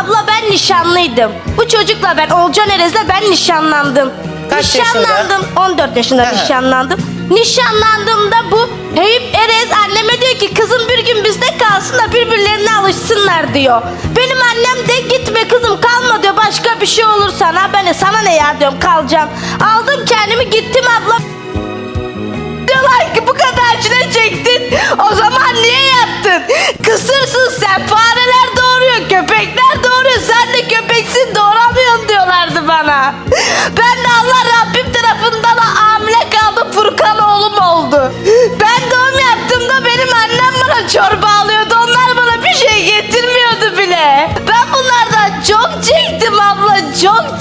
Abla ben nişanlıydım. Bu çocukla ben Olcan Erez'le ben nişanlandım. Kaç yaşında? nişanlandım. 14 yaşında Aha. nişanlandım. Nişanlandığımda bu Eyüp Erez anneme diyor ki kızım bir gün bizde kalsın da birbirlerine alışsınlar diyor. Benim annem de gitme kızım kalma diyor başka bir şey olur sana. Ben de sana ne ya diyorum kalacağım. Aldım kendimi gittim abla. Ben de Allah Rabbim tarafından da hamile kaldım. Furkan oğlum oldu. Ben doğum yaptığımda benim annem bana çorba alıyordu. Onlar bana bir şey getirmiyordu bile. Ben bunlardan çok çektim abla. Çok